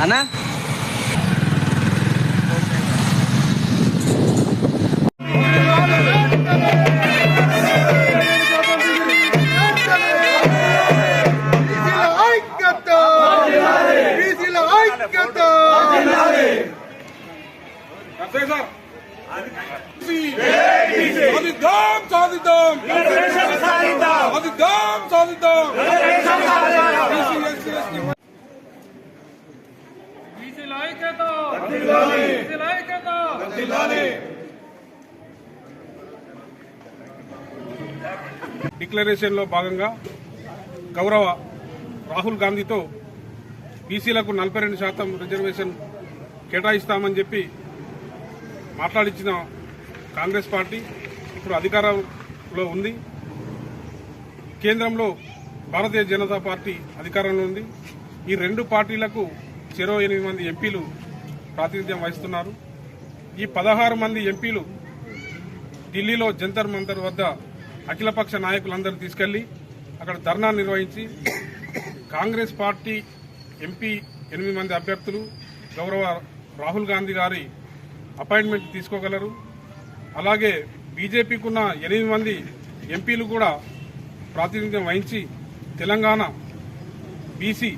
అన్నా? సాధిద్దాం సాధిద్దాం సాధిద్దాం బీసీల ఐక్యత బీసీల ఐక్యత డిక్లరేషన్లో భాగంగా గౌరవ రాహుల్ గాంధీతో బీసీలకు నలభై రెండు శాతం రిజర్వేషన్ కేటాయిస్తామని చెప్పి మాట్లాడించిన కాంగ్రెస్ పార్టీ ఇప్పుడు అధికారంలో ఉంది. కేంద్రంలో భారతీయ జనతా పార్టీ అధికారంలో ఉంది. ఈ రెండు పార్టీలకు చెరో ఎనిమిది మంది ఎంపీలు ప్రాతినిధ్యం వహిస్తున్నారు. ఈ పదహారు మంది ఎంపీలు ఢిల్లీలో జంతర్ మంతర్ వద్ద అఖిలపక్ష నాయకులందరూ తీసుకెళ్ళి అక్కడ ధర్నా నిర్వహించి కాంగ్రెస్ పార్టీ ఎంపీ ఎనిమిది మంది అభ్యర్థులు గౌరవ రాహుల్ గాంధీ గారి అపాయింట్మెంట్ తీసుకోగలరు. అలాగే బీజేపీకి ఉన్న ఎనిమిది మంది ఎంపీలు కూడా ప్రాతినిధ్యం వహించి తెలంగాణ బీసీ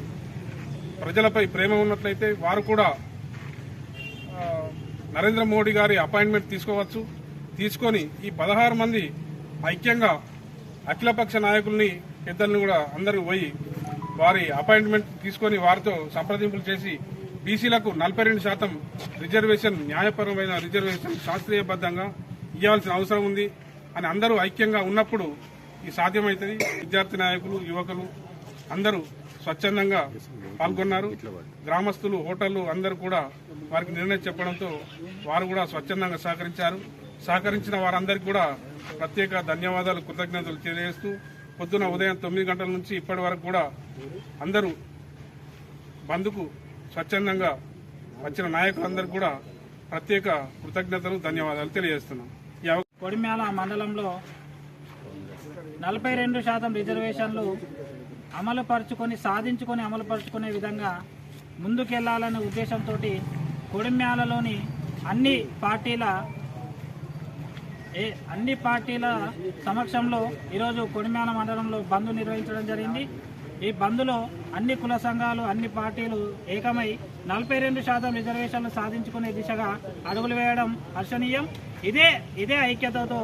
ప్రజలపై ప్రేమ ఉన్నట్లయితే వారు కూడా నరేంద్ర మోడీ గారి అపాయింట్మెంట్ తీసుకోవచ్చు. తీసుకొని ఈ పదహారు మంది ఐక్యంగా అఖిలపక్ష నాయకుల్ని పెద్దల్ని కూడా అందరూ పోయి వారి అపాయింట్మెంట్ తీసుకొని వారితో సంప్రదింపులు చేసి బీసీలకు నలభై రెండు శాతం రిజర్వేషన్ న్యాయపరమైన రిజర్వేషన్ శాస్త్రీయబద్ధంగా ఇవ్వాల్సిన అవసరం ఉంది అని అందరూ ఐక్యంగా ఉన్నప్పుడు ఈ సాధ్యమవుతుంది. విద్యార్థి నాయకులు యువకులు అందరూ స్వచ్ఛందంగా పాల్గొన్నారు. గ్రామస్తులు హోటళ్ళు అందరూ కూడా వారికి నిర్ణయం చెప్పడంతో వారు కూడా స్వచ్ఛందంగా సహకరించారు. సహకరించిన వారందరికీ కూడా ప్రత్యేక ధన్యవాదాలు కృతజ్ఞతలు తెలియజేస్తూ పొద్దున ఉదయం తొమ్మిది గంటల నుంచి ఇప్పటి వరకు కూడా అందరూ బంద్కు స్వచ్ఛందంగా వచ్చిన నాయకులందరూ కూడా ప్రత్యేక కృతజ్ఞతలు ధన్యవాదాలు తెలియజేస్తున్నాం. ఈ కొడిమ్యాల మండలంలో నలభై రెండు శాతం రిజర్వేషన్లు అమలు పరుచుకొని సాధించుకొని అమలు పరుచుకునే విధంగా ముందుకెళ్ళాలనే ఉద్దేశంతో కొడిమ్యాలలోని అన్ని పార్టీల ఏ అన్ని పార్టీల సమక్షంలో ఈరోజు కొడిమ్యాల మండలంలో బంద్ నిర్వహించడం జరిగింది. ఈ బంద్లో అన్ని కుల సంఘాలు అన్ని పార్టీలు ఏకమై నలభై రెండు శాతం రిజర్వేషన్లు సాధించుకునే దిశగా అడుగులు వేయడం హర్షణీయం. ఇదే ఇదే ఐక్యతతో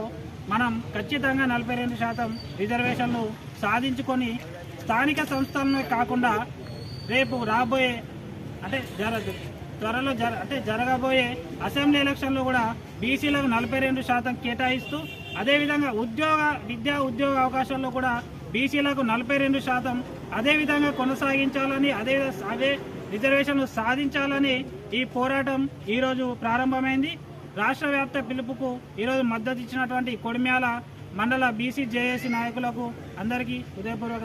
మనం ఖచ్చితంగా నలభై రెండు శాతం రిజర్వేషన్లు సాధించుకొని స్థానిక సంస్థలనే కాకుండా రేపు రాబోయే అంటే జర త్వరలో జర అంటే జరగబోయే అసెంబ్లీ ఎలక్షన్లో కూడా బీసీలకు నలభై రెండు శాతం కేటాయిస్తూ అదేవిధంగా ఉద్యోగ విద్యా ఉద్యోగ అవకాశాల్లో కూడా బీసీలకు నలభై రెండు శాతం అదేవిధంగా కొనసాగించాలని అదే అదే రిజర్వేషన్లు సాధించాలని ఈ పోరాటం ఈరోజు ప్రారంభమైంది. రాష్ట్ర వ్యాప్త పిలుపుకు ఈరోజు మద్దతు ఇచ్చినటువంటి కొడిమ్యాల మండల బీసీ జేఏసీ నాయకులకు అందరికీ హృదయపూర్వక